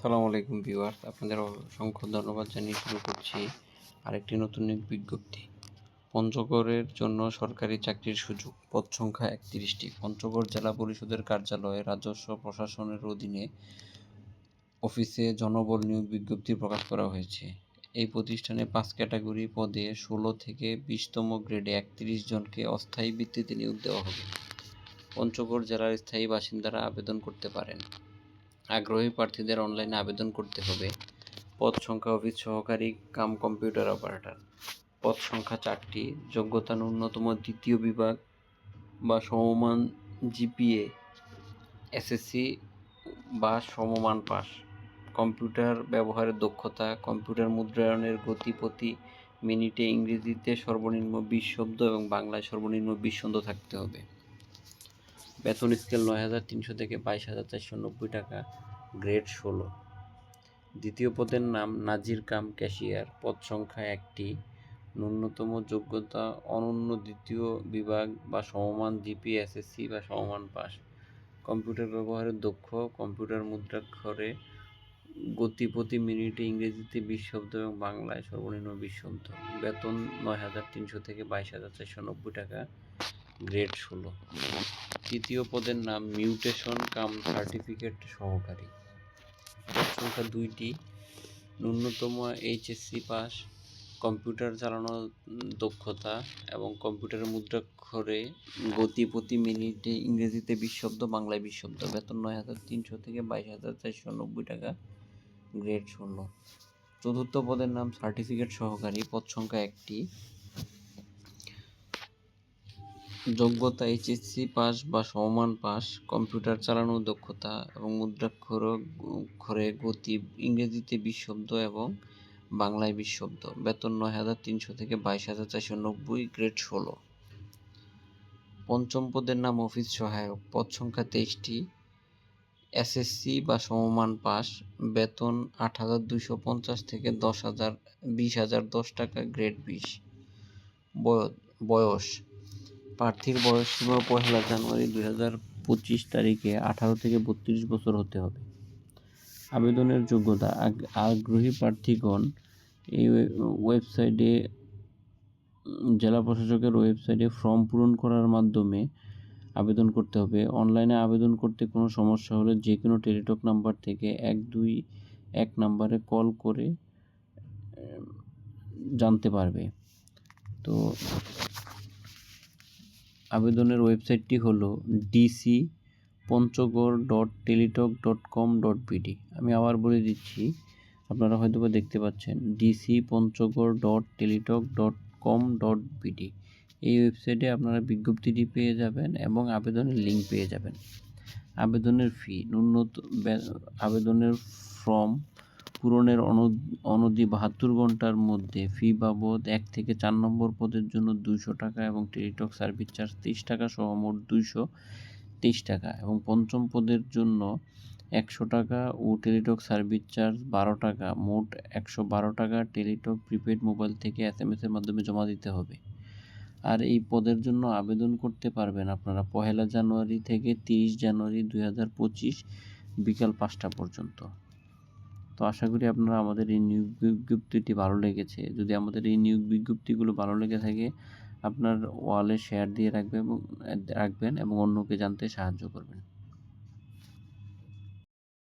আসসালামু আলাইকুম ভিউয়ার্স, আপনাদের অসংখ্য ধন্যবাদ জানিয়ে শুরু করছি আরেকটি নতুন বিজ্ঞপ্তি। পঞ্চগড়ের জন্য সরকারি চাকরির সুযোগ, পদ সংখ্যা একত্রিশটি। পঞ্চগড় জেলা পরিষদের কার্যালয়ে রাজস্ব প্রশাসনের অধীনে অফিসে জনবল নিয়োগ বিজ্ঞপ্তি প্রকাশ করা হয়েছে। এই প্রতিষ্ঠানে পাঁচ ক্যাটাগরি পদে ষোলো থেকে বিশতম গ্রেডে একত্রিশ জনকে অস্থায়ী ভিত্তিতে নিয়োগ দেওয়া হবে। পঞ্চগড় জেলার স্থায়ী বাসিন্দারা আবেদন করতে পারেন। আগ্রহী প্রার্থীদের অনলাইনে আবেদন করতে হবে। পদ সংখ্যা, অফিস সহকারী, কাম কম্পিউটার অপারেটর পদ সংখ্যা চারটি, যোগ্যতা ন্যূনতম দ্বিতীয় বিভাগ বা সমমান জিপিএ এসএসসি বা সমমান পাস। কম্পিউটার ব্যবহারের দক্ষতা কম্পিউটার মুদ্রায়নের গতি প্রতি মিনিটে ইংরেজিতে সর্বনিম্ন বিশ শব্দ এবং বাংলায় সর্বনিম্ন বিশ শব্দ থাকতে হবে। বেতন স্কেল নয় হাজার তিনশো থেকে বাইশ হাজার চারশো নব্বই টাকা, গ্রেড ষোলো। দ্বিতীয় পদের নাম নাজির কাম ক্যাশিয়ার। পদ সংখ্যা একটি। ন্যূনতম যোগ্যতা অনন্য দ্বিতীয় বিভাগ বা সমমান জিপি, এসএসসি বা সমমান পাস। কম্পিউটার ব্যবহারের দক্ষ। কম্পিউটার মুদ্রাক্ষরে গতি প্রতি মিনিটে ইংরেজিতে বিশ শব্দ এবং বাংলায় সর্বনিম্ন বিশ শব্দ। বেতন নয় হাজার তিনশো থেকে বাইশ হাজার চারশো নব্বই টাকা, গ্রেড ষোলো। তৃতীয় পদের নাম মিউটেশন কাম সার্টিফিকেট সহকারী। সংখ্যা দুইটি। ন্যূনতম এইচএসসি পাস কম্পিউটার চালানোর দক্ষতা এবং কম্পিউটারের মুদ্রাক্ষরে গতি প্রতি মিনিটে ইংরেজিতে বিশ শব্দ বাংলায় বিশ শব্দ বেতন নয় হাজার তিনশো থেকে বাইশ হাজার চারশো নব্বই টাকা। গ্রেড শূন্য। চতুর্থ পদের নাম সার্টিফিকেট সহকারী। পদ সংখ্যা একটি। যোগ্যতা এইচএসসি পাস বা সমমান পাস কম্পিউটার চালানোর দক্ষতা এবং মুদ্রাক্ষর অক্ষরে গতি, ইংরেজিতে বিশ শব্দ এবং বাংলায় বিশ শব্দ বেতন নয় হাজার তিনশো থেকে বাইশ হাজার চারশো নব্বই গ্রেড ষোলো। পঞ্চম পদের নাম অফিস সহায়ক। পদ সংখ্যা তেইশটি। এসএসসি বা সমমান পাস বেতন আট হাজার দুশো পঞ্চাশ থেকে দশ হাজার, বিশ হাজার দশ টাকা গ্রেড বিশ। বয়স। প্রার্থীর বয়স সীমা পহেলা জানুয়ারি দুই হাজার পঁচিশ তারিখে আঠারো থেকে বত্রিশ বছর হতে হবে। আবেদনের যোগ্যতা আগ্রহী প্রার্থীগণ এই ওয়েবসাইটে, জেলা প্রশাসকের ওয়েবসাইটে ফর্ম পূরণ করার মাধ্যমে আবেদন করতে হবে। অনলাইনে আবেদন করতে কোনো সমস্যা হলে যে কোনো টেলিটক নাম্বার থেকে এক দুই এক নাম্বারে কল করে জানতে পারবে। তো আবেদনের ওয়েবসাইটটি হলো DC Panchagarh dot Teletalk dot com dot BD আমি আবার বলে দিচ্ছি, আপনারা হয়তো বা দেখতে পাচ্ছেন DC Panchagarh dot Teletalk dot com dot BD এই ওয়েবসাইটে আপনারা বিজ্ঞপ্তিটি পেয়ে যাবেন এবং আবেদনের লিঙ্ক পেয়ে যাবেন। আবেদনের ফি ন্যূনতম আবেদনের ফর্ম পূরণের অনধি বাহাত্তর ঘণ্টার মধ্যে ফি বাবদ এক থেকে চার নম্বর পদের জন্য দুইশো টাকা এবং টেলিটক সার্ভিস চার্জ তেইশ টাকা সহ মোট দুইশো তেইশ টাকা এবং পঞ্চম পদের জন্য একশো টাকা ও টেলিটক সার্ভিস চার্জ বারো টাকা, মোট একশো বারো টাকা টেলিটক প্রিপেড মোবাইল থেকে এস এম এসের মাধ্যমে জমা দিতে হবে। আর এই পদের জন্য আবেদন করতে পারবেন আপনারা পহেলা জানুয়ারি থেকে তিরিশ জানুয়ারি দুই হাজার পঁচিশ বিকাল পাঁচটা পর্যন্ত। তো আশা করি আপনারা আমাদের এই নিয়োগ বিজ্ঞপ্তিটি ভালো লেগেছে। যদি আমাদের এই নিয়োগ বিজ্ঞপ্তিগুলো ভালো লেগে থাকে, আপনার ওয়ালে শেয়ার দিয়ে রাখবেন এবং রাখবেন এবং অন্যকে জানতে সাহায্য করবেন।